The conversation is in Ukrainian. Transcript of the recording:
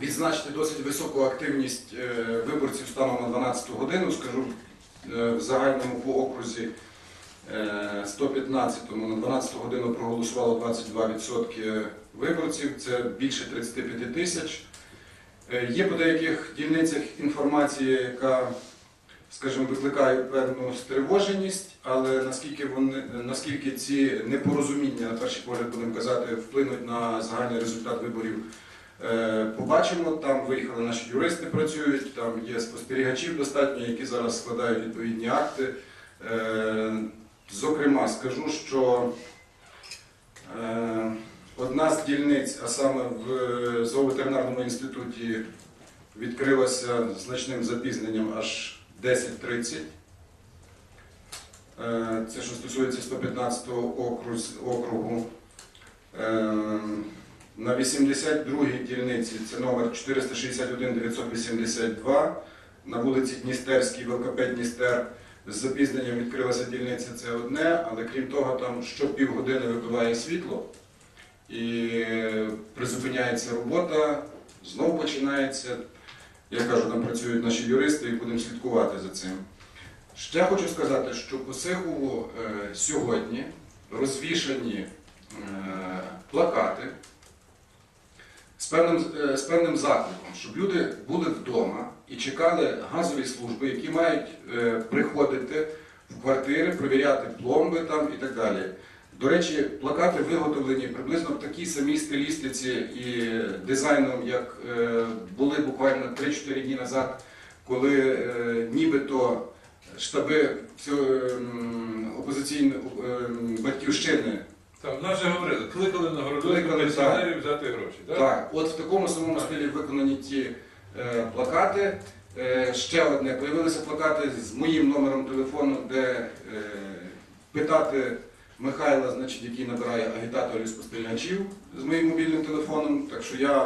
відзначити досить високу активність е, виборців станом на 12 годину. Скажу е, в загальному по окрузі е, 115-му на 12 годину проголосувало 22% виборців, це більше 35 тисяч. Е, Є по деяких дільницях інформація, яка, скажімо, викликає певну стривоженість, але наскільки вони наскільки ці непорозуміння, на перший погляд будемо казати, вплинуть на загальний результат виборів, е, побачимо. Там виїхали наші юристи, працюють, там є спостерігачів достатньо, які зараз складають відповідні акти. Е, Зокрема, скажу, що е, одна з дільниць, а саме в зооветеринарному інституті, відкрилася значним запізненням аж 10.30. Е, Це що стосується 115 окруз- округу. Е, На 82-й дільниці це номер 461 982 на вулиці Дністерській, ВЛКП Дністер. З запізненням відкрилася дільниця, це одне, але крім того, там щопівгодини вибиває світло і призупиняється робота, знову починається. Я кажу, там працюють наші юристи і будемо слідкувати за цим. Ще хочу сказати, що по Сихову е, сьогодні розвішані е, плакати з певним, е, з певним закликом, щоб люди були вдома і чекали газові служби, які мають е, приходити в квартири, перевіряти пломби там і так далі. До речі, плакати виготовлені приблизно в такій самій стилістиці і дизайном, як е, були буквально 3-4 дні назад, коли нібито штаби ем, опозиційної ем, Там нас вже говорили, кликали на Кликали, городок взяти гроші. Так? Так, от в такому самому стилі виконані ті е, плакати. Е, ще одне, появилися плакати з моїм номером телефону, де е, питати Михайла, значить, який набирає агітаторів спостерігачів з моїм мобільним телефоном. Так що я